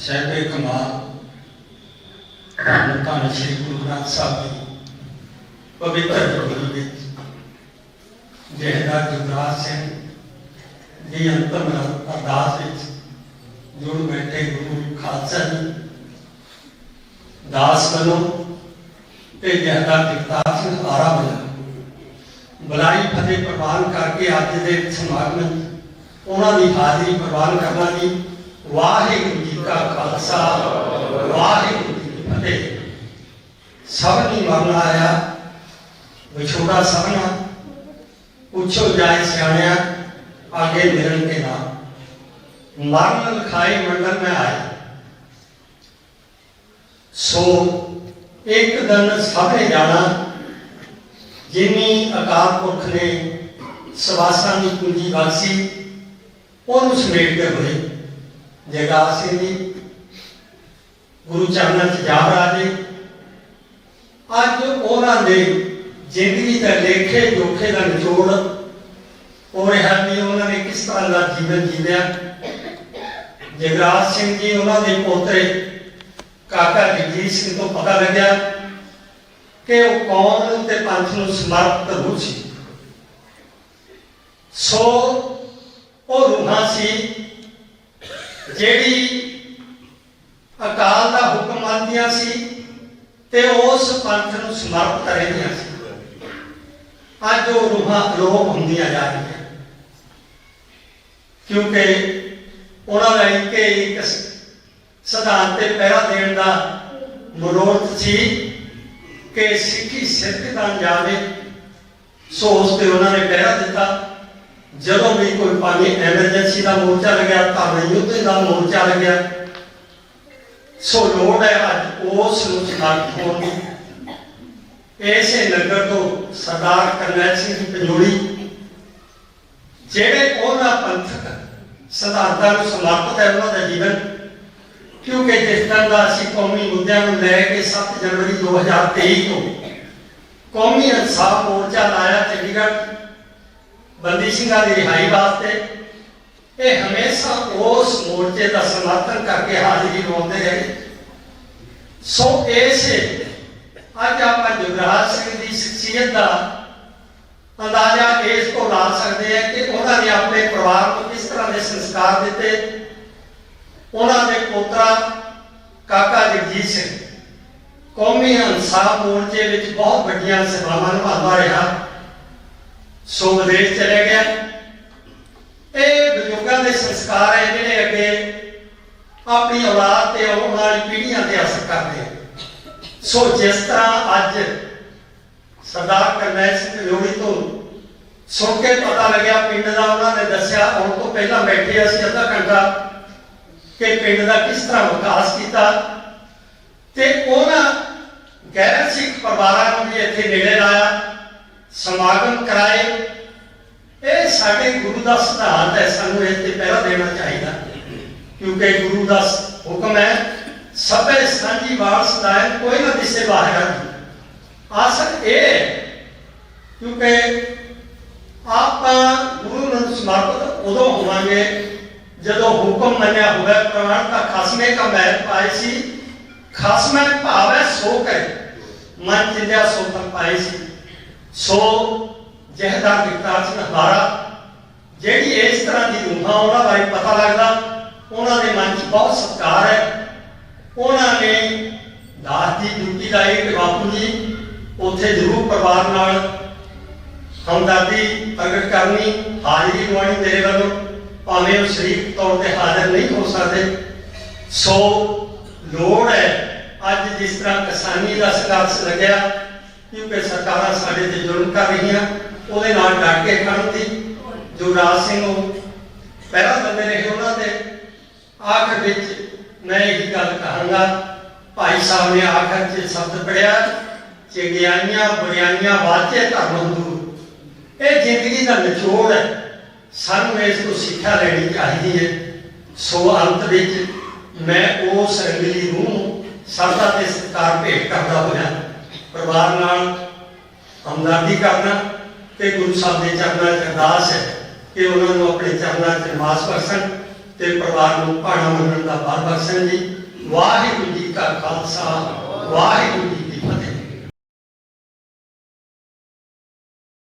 ਸਹਿਬੇ ਕਮਾਲ, ਧੰਨ ਸ਼੍ਰੀ ਗੁਰੂ ਗ੍ਰੰਥ ਸਾਹਿਬ ਜੀ, ਪਵਿੱਤਰ ਗੁਰੂ ਵਿੱਚ ਜਿਹੜਾ ਜੁਗਰਾਜ ਸਿੰਘ ਦੀ ਅੰਤਮ ਅਰਦਾਸ ਵਿੱਚ ਜੁੜ ਬੈਠੇ ਗੁਰੂ ਖਾਲਸਾ ਜੀ, ਦਾਸ ਵੱਲੋਂ ਤੇ ਜਿਹੜਾ ਜਗਤਾਰ ਸਿੰਘ ਆਰਾ ਵੱਲੋਂ ਬਲਾਈ ਫਤਿਹ ਪ੍ਰਵਾਨ ਕਰਕੇ ਅੱਜ ਦੇ ਸਮਾਗਮ ਉਹਨਾਂ ਦੀ ਹਾਜ਼ਰੀ ਪ੍ਰਵਾਨ ਕਰਨਾ ਜੀ। ਵਾਹਿਗੁਰੂ ਜੀ ਕਾ ਖਾਲਸਾ, ਵਾਹਿਗੁਰੂ ਜੀ ਕੀ ਫਤਿਹ। ਸਭ ਨੂੰ ਮਰਨ ਆਇਆ ਵਿਛੋੜਾ ਸਭਨਾ ਪੁੱਛੋ ਜਾਏ ਸਿਆਣਿਆ ਆਗੇ ਮਿਲਣ ਕੇ ਨਾਮ ਮਰਨ ਲਖਾਈ ਮੰਡਲ ਮੈਂ ਆਇਆ। ਸੋ ਇੱਕ ਦਿਨ ਸਭੇ ਜਾਣਾ, ਜਿਨੀ ਅਕਾਲ ਪੁਰਖ ਨੇ ਸਵਾਸਾਂ ਦੀ ਕੁੰਜੀ ਬਖਸ਼ੀ ਉਹਨੂੰ ਸਮੇਟਦੇ ਹੋਏ ਜਗਾਰ ਸਿੰਘ ਜੀ, ਗੁਰੂ ਚਰਨਾਂ 'ਚ ਜਾ ਰਾਜੇ। ਅੱਜ ਉਹਨਾਂ ਦੇ ਜ਼ਿੰਦਗੀ ਦਾ ਲੇਖੇ ਜੋਖੇ ਦਾ ਨਿਚੋੜ, ਉਹ ਰਿਹਾ ਵੀ ਉਹਨਾਂ ਨੇ ਕਿਸ ਤਰ੍ਹਾਂ ਦਾ ਜੀਵਨ ਜੀਵਿਆ ਜਗਰਾਜ ਸਿੰਘ ਜੀ, ਉਹਨਾਂ ਦੇ ਪੋਤਰੇ ਕਾਕਾ ਜਗਜੀਤ ਸਿੰਘ ਤੋਂ ਪਤਾ ਲੱਗਿਆ ਕਿ ਉਹ ਕੌਮ ਤੇ ਪੰਥ ਨੂੰ ਸਮਰਪਿਤ ਰੂਹ ਸੀ। ਸੋ ਉਹ ਰੂਹਾਂ ਸੀ ਜਿਹੜੀ ਅਕਾਲ ਦਾ ਹੁਕਮ ਮੰਨਦੀਆਂ ਸੀ ਤੇ ਉਸ ਪੰਥ ਨੂੰ ਸਮਰਪਿਤ ਰਹਿੰਦੀਆਂ ਸੀ। ਅੱਜ ਉਹ ਰੂਹਾਂ ਅਲੋਪ ਹੁੰਦੀਆਂ ਜਾ ਰਹੀਆਂ। ਕਿਉਂਕਿ ਉਹਨਾਂ ਦਾ ਇੱਕ ਇੱਕ ਸਿਧਾਂਤ ਤੇ ਪਹਿਰਾ ਦੇਣ ਦਾ ਮਨੋਰਥ ਸੀ ਕਿ ਸਿੱਖੀ ਸਿੱਖ ਤਾਂ ਜਾਵੇ, ਸੋ ਉਸ ਤੇ ਉਹਨਾਂ ਨੇ ਪਹਿਰਾ ਦਿੱਤਾ। ਜਦੋਂ ਵੀ ਕੋਈ ਪਾਣੀ ਐਮਰਜੈਂਸੀ ਦਾ ਮੋਰਚਾ ਲੱਗਿਆ ਤਾਂ ਯੁੱਧ ਦਾ ਮੋਰਚਾ ਲੱਗਿਆ ਸੋ ਲੋੜ ਹੈ ਅੱਜ ਉਸ ਨੂੰ ਸਮਾਪਤ ਹੋਣ ਦੀ। ਐਸੇ ਨਗਰ ਤੋਂ ਸਰਦਾਰ ਕਰਨੈਲ ਸਿੰਘ ਪੰਜੋੜੀ ਜਿਹੜੇ ਉਹਨਾਂ ਪੰਥਕ ਸਿਧਾਂਤਾਂ ਨੂੰ ਸਮਰਪਿਤ ਹੈ ਉਹਨਾਂ ਦਾ ਜੀਵਨ, ਕਿਉਂਕਿ ਜਿਸ ਤਰ੍ਹਾਂ ਦਾ ਅਸੀਂ ਕੌਮੀ ਮੁੱਦਿਆਂ ਨੂੰ ਲੈ ਕੇ 7 ਜਨਵਰੀ 2023 ਤੋਂ ਕੌਮੀ ਇਨਸਾਫ ਮੋਰਚਾ ਲਾਇਆ ਚੰਡੀਗੜ੍ਹ ਬੰਦੀ ਸਿੰਘਾਂ ਦੀ ਰਿਹਾਈ ਵਾਸਤੇ। ਇਹ ਹਮੇਸ਼ਾ ਉਸ ਮੋਰਚੇ ਦਾ ਸਮਰਥਨ ਕਰਕੇ ਹਾਜ਼ਰੀ ਲਵਾਉਂਦੇ ਰਹੇ। ਸੋ ਇਸੇ ਅੱਜ ਆਪਾਂ ਜੁਗਰਾਜ ਸਿੰਘ ਦੀ ਸ਼ਖਸੀਅਤ ਦਾ ਅੰਦਾਜ਼ਾ ਇਸ ਤੋਂ ਲਾ ਸਕਦੇ ਹਾਂ ਕਿ ਉਹਨਾਂ ਨੇ ਆਪਣੇ ਪਰਿਵਾਰ ਨੂੰ ਕਿਸ ਤਰ੍ਹਾਂ ਦੇ ਸੰਸਕਾਰ ਦਿੱਤੇ। ਉਹਨਾਂ ਦੇ ਪੋਤਰਾ ਕਾਕਾ ਜਗਜੀਤ ਸਿੰਘ, ਕੌਮੀ ਇਨਸਾਫ ਮੋਰਚੇ ਵਿੱਚ ਬਹੁਤ ਵੱਡੀਆਂ ਸੇਵਾਵਾਂ ਨਿਭਾਉਂਦਾ ਰਿਹਾ। ਸੋ ਵਿਦੇਸ਼ ਚਲੇ ਗਿਆ। ਇਹ ਬਜ਼ੁਰਗਾਂ ਦੇ ਸੰਸਕਾਰ ਹੈ ਜਿਹੜੇ ਅੱਗੇ ਆਪਣੀ ਔਲਾਦ ਤੇ ਆਉਣ ਵਾਲੀ ਪੀੜ੍ਹੀਆਂ ਤੇ ਅਸਰ ਕਰਦੇ ਆ। ਸੋ ਜਿਸ ਤਰ੍ਹਾਂ ਅੱਜ ਸਰਦਾਰ ਕਰਨੈਲ ਸਿੰਘ ਲੋਹੜੀ ਤੋਂ ਸੁਣ ਕੇ ਪਤਾ ਲੱਗਿਆ, ਪਿੰਡ ਦਾ ਉਹਨਾਂ ਨੇ ਦੱਸਿਆ, ਆਉਣ ਤੋਂ ਪਹਿਲਾਂ ਬੈਠੇ ਅਸੀਂ ਅੱਧਾ ਘੰਟਾ ਕਿ ਪਿੰਡ ਦਾ ਕਿਸ ਤਰ੍ਹਾਂ ਵਿਕਾਸ ਕੀਤਾ। ਤੇ ਉਹਨਾਂ ਗੈਰ ਸਿੱਖ ਪਰਿਵਾਰਾਂ ਨੂੰ ਵੀ ਇੱਥੇ ਨੇੜੇ ਲਾਇਆ। ਸਮਾਗਮ ਕਰਾਏ, ਇਹ ਸਾਡੇ ਗੁਰੂ ਦਾ ਸਿਧਾਂਤ ਹੈ, ਸਾਨੂੰ ਇਹ ਤੇ ਪਹਿਰਾ ਦੇਣਾ ਚਾਹੀਦਾ। ਕਿਉਂਕਿ ਗੁਰੂ ਦਾ ਹੁਕਮ ਹੈ, ਸਭੇ ਸਾਂਝੀ ਵਾਰਸ ਦਾ ਹੈ, ਕੋਈ ਨਾ ਦਿਸੇ ਬਾਹਰ ਆਸਨ ਇਹ ਕਿਉਂਕਿ ਆਪਾਂ ਗੁਰੂ ਨੂੰ ਸਮਰਪਿਤ ਉਦੋਂ ਹੋਵਾਂਗੇ, ਜਦੋਂ ਹੁਕਮ ਮੰਨਿਆ ਹੋਵੇ, ਪ੍ਰਮਾਣ ਤਾਂ ਖਸਮੇ ਕਾ ਮਹਿਲ ਪਾਏ ਸੀ। ਖਸਮੇ ਭਾਵੈ ਸੋ ਕੈ ਮਨ ਚਿੰਦਿਆ ਸੋ ਤਨ ਪਾਏ ਸੀ। ਸੋ ਜਹਦਾਰ ਵਿਕਤਾਰ ਸਿੰਘ ਹਮਾਰਾ ਜਿਹੜੀ ਇਸ ਤਰ੍ਹਾਂ ਦੀ ਰੂਹਾਂ ਉਹਨਾਂ ਬਾਰੇ ਪਤਾ ਲੱਗਦਾ, ਉਹਨਾਂ ਦੇ ਮਨ 'ਚ ਬਹੁਤ ਸਤਿਕਾਰ ਹੈ। ਉਹਨਾਂ ਨੇ ਦਾਸ ਦੀ ਡਿਊਟੀ ਲਾਈ ਕਿ ਬਾਪੂ ਜੀ ਉੱਥੇ ਜ਼ਰੂਰ ਪਰਿਵਾਰ ਨਾਲ ਹਮਦਰਦੀ ਪ੍ਰਗਟ ਕਰਨੀ, ਹਾਜ਼ਰੀ ਲਵਾਉਣੀ ਤੇਰੇ ਵੱਲੋਂ, ਭਾਵੇਂ ਉਹ ਸਰੀਰ ਤੌਰ ਤੇ ਹਾਜ਼ਰ ਨਹੀਂ ਹੋ ਸਕਦੇ। ਸੋ ਲੋੜ ਹੈ ਅੱਜ ਜਿਸ ਤਰ੍ਹਾਂ ਕਿਸਾਨੀ ਦਾ ਸੰਘਰਸ਼ ਲੱਗਿਆ ਕਿਉਂਕਿ ਸਰਕਾਰਾਂ ਸਾਡੇ ਤੇ ਜ਼ੁਲਮ ਕਰ ਰਹੀਆਂ, ਉਹਦੇ ਨਾਲ ਡਟ ਕੇ ਖੜਨ ਦੀ ਜੋ ਰਾਜ ਸਿੰਘ ਨੂੰ ਪਹਿਰਾ ਦਿੰਦੇ ਰਹੇ ਉਹਨਾਂ ਤੇ ਆਖਰ ਵਿੱਚ ਮੈਂ ਇਹ ਗੱਲ ਕਹਾਂਗਾ, ਭਾਈ ਸਾਹਿਬ ਨੇ ਆਖਰ 'ਚ ਸ਼ਬਦ ਪੜਿਆ ਚੰਗਿਆਈਆਂ ਬੁਰਾਈਆਂ ਵਾਚੇ ਧਰਮ ਹੰਦੂ ਇਹ ਜ਼ਿੰਦਗੀ ਦਾ ਨਿਚੋੜ ਹੈ। ਸਾਨੂੰ ਇਸ ਤੋਂ ਸਿੱਖਿਆ ਲੈਣੀ ਚਾਹੀਦੀ ਹੈ। ਸੋ ਅੰਤ ਵਿੱਚ ਮੈਂ ਉਸ ਰੰਗਲੀ ਨੂੰ ਸਰਦਾ ਤੇ ਸਤਿਕਾਰ ਭੇਟ ਕਰਦਾ ਹੋਇਆ। ਪਰਿਵਾਰ ਨਾਲ ਹਮਦਰਦੀ ਕਰਨਾ ਤੇ ਗੁਰੂ ਸਾਹਿਬ ਦੇ ਚਰਨਾਂ 'ਚ ਅਰਦਾਸ ਹੈ ਕਿ ਉਹਨਾਂ ਨੂੰ ਆਪਣੇ ਚਰਨਾਂ 'ਚ ਨਿਵਾਸ ਬਖਸ਼ਣ ਤੇ ਪਰਿਵਾਰ ਨੂੰ ਭਾਣਾ ਮੰਨਣ ਦਾ ਬਾਰ ਬਖਸ਼ਣ ਜੀ। ਵਾਹਿਗੁਰੂ ਜੀ ਕਾ ਖਾਲਸਾ, ਵਾਹਿਗੁਰੂ ਜੀ